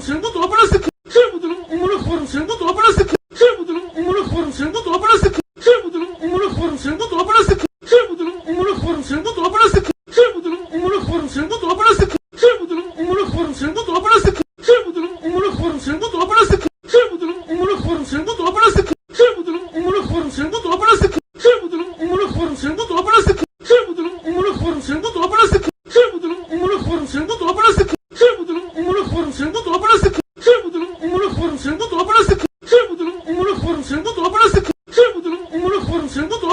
koyarım senin bu dolabına sıkı. Şey müdürüm umunu koyarım senin bu dolabına sıkı. Şey müdürüm umunu koyarım senin bu dolabına sıkı. Şey müdürüm umunu koyarım senin bu dolabına sıkı. Şey müdürüm umunu koyarım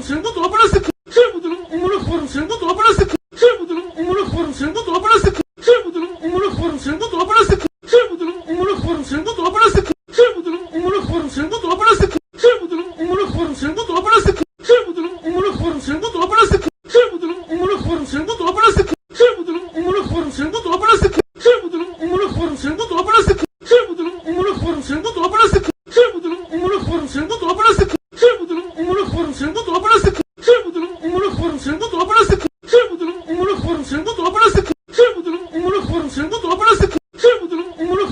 umunu koyarım senin bu dolabına sıkı. Şey müdürüm umunu koyarım senin bu dolabına sıkı. Şey müdürüm umunu koyarım senin bu dolabına sıkı. Şey müdürüm umunu koyarım senin bu dolabına sıkı. Şey müdürüm umunu koyarım senin bu dolabına sıkı. Şey müdürüm umunu koyarım senin bu dolabına sıkı. Şey müdürüm umunu koyarım senin bu dolabına sıkı. Şey müdürüm umunu koyarım senin bu dolabına sıkı. Şey müdürüm umunu koyarım senin bu dolabına sıkı. Şey müdürüm umunu koyarım senin bu dolabına sıkı. Şey müdürüm umunu koyarım senin bu dolabına sıkı. Şey müdürüm umunu koyarım senin bu dolabına sıkı. Şey müdürüm umunu koyarım senin bu dolabına sıkı. Şey müdürüm umunu koyarım senin bu dolabına sıkı. Şey müdürüm umunu koyarım senin bu dolabına sıkı. Şey müdürüm umunu koyarım senin bu dolabına sıkı. Şey müdürüm umunu koyarım senin bu dolabına sıkı. Şey müdürüm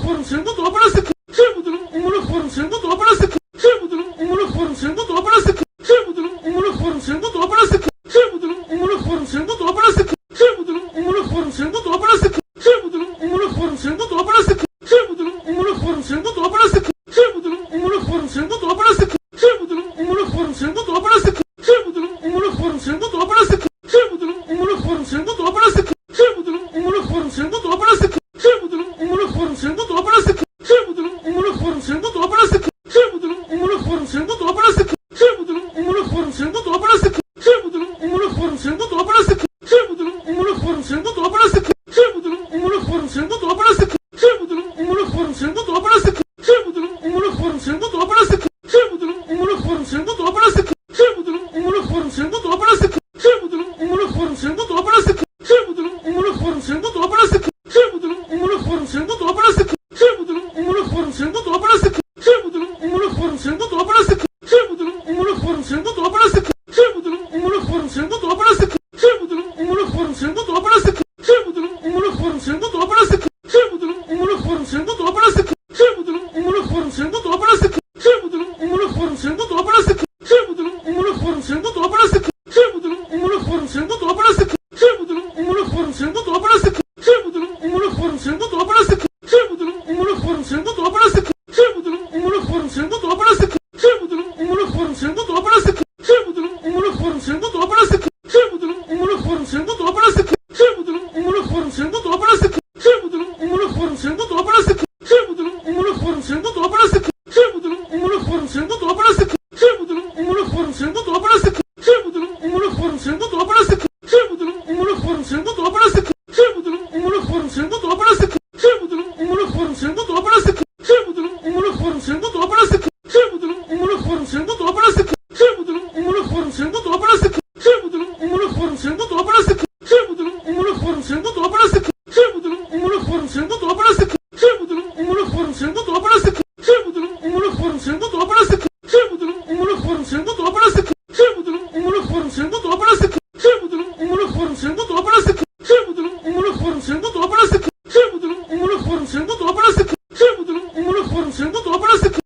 koyarım senin bu dolabına sıkı. Şey müdürüm umunu koyarım senin bu dolabına sıkı. Şey müdürüm umunu koyarım senin bu dolabına sıkı. Şey müdürüm umunu koyarım senin bu dolabına sıkı. Şey müdürüm umunu koyarım senin bu dolabına sıkı. Şey müdürüm umunu koyarım senin bu dolabına sıkı. Şey müdürüm umunu koyarım senin bu dolabına sıkı. Şey müdürüm umunu koyarım senin bu dolabına sıkı. Şey müdürüm umunu koyarım senin bu dolabına sıkı. Şey müdürüm umunu koyarım senin bu dolabına sıkı. Şey müdürüm umunu koyarım senin bu dolabına sıkı. Şey müdürüm umunu koyarım senin bu dolabına sıkı. Şey müdürüm umunu koyarım senin bu dolabına sıkı. Şey müdürüm umunu koyarım senin bu dolabına sıkı. Şey müdürüm umunu koyarım senin bu dolabına sıkı. Şey müdürüm umunu koyarım senin bu dolabına sıkı. Şey müdürüm umunu koyarım senin bu dolabına sıkı. Şey müdürüm müdürüm umunu koyarım senin bu dolabına sıkı. Şey müdürüm umunu koyarım senin bu dolabına sıkı. Şey müdürüm umunu koyarım senin bu dolabına sıkı. Şey müdürüm umunu koyarım senin bu dolabına sıkı. Şey müdürüm umunu koyarım senin bu dolabına sıkı. Şey müdürüm umunu koyarım senin bu dolabına sıkı. Şey müdürüm umunu koyarım senin bu dolabına sıkı. Şey müdürüm umunu koyarım senin bu dolabına sıkı. Şey müdürüm umunu koyarım senin bu dolabına sıkı. Şey müdürüm umunu koyarım senin bu dolabına sıkı. Şey müdürüm umunu koyarım senin bu dolabına sıkı. Şey müdürüm umunu koyarım senin bu dolabına sıkı. Şey müdürüm koyarım senin bu dolabına sıkı. Şey müdürüm umunu koyarım senin bu dolabına sıkı. Şey müdürüm umunu koyarım senin bu dolabına sıkı. Şey müdürüm umunu koyarım senin bu dolabına sıkı. Senin bu dolabına sıkı. Şey müdürüm umunu koyarım senin bu dolabına sıkı. Şey müdürüm umunu koyarım senin bu dolabına sıkı. Şey müdürüm umunu koyarım senin bu dolabına sıkı. Şey müdürüm umunu koyarım senin bu dolabına sıkı. Şey müdürüm umunu koyarım senin bu dolabına sıkı. Şey müdürüm umunu koyarım senin bu dolabına sıkı. Şey müdürüm umunu koyarım senin bu dolabına sıkı. Şey müdürüm umunu koyarım senin bu dolabına sıkı. Şey müdürüm umunu koyarım senin bu dolabına sıkı. Şey müdürüm umunu koyarım senin bu dolabına sıkı. Şey müdürüm umunu koyarım senin bu dolabına sıkı. Şey müdürüm umunu koyarım senin bu dolabına sıkı. Şey müdürüm umunu koyarım senin bu dolabına sıkı. Şey müdürüm umunu koyarım senin bu dolabına sıkı. Şey müdürüm umunu koyarım senin bu dolabına sıkı. Şey müdürüm umunu koyarım senin bu dolabına sıkı. Şey müdürüm umunu koyarım senin bu dolabına koyarım senin bu müdürüm umunu koyarım senin bu dolabına sıkı. Şey müdürüm umunu koyarım senin bu dolabına koyarım senin bu dolabına sıkı.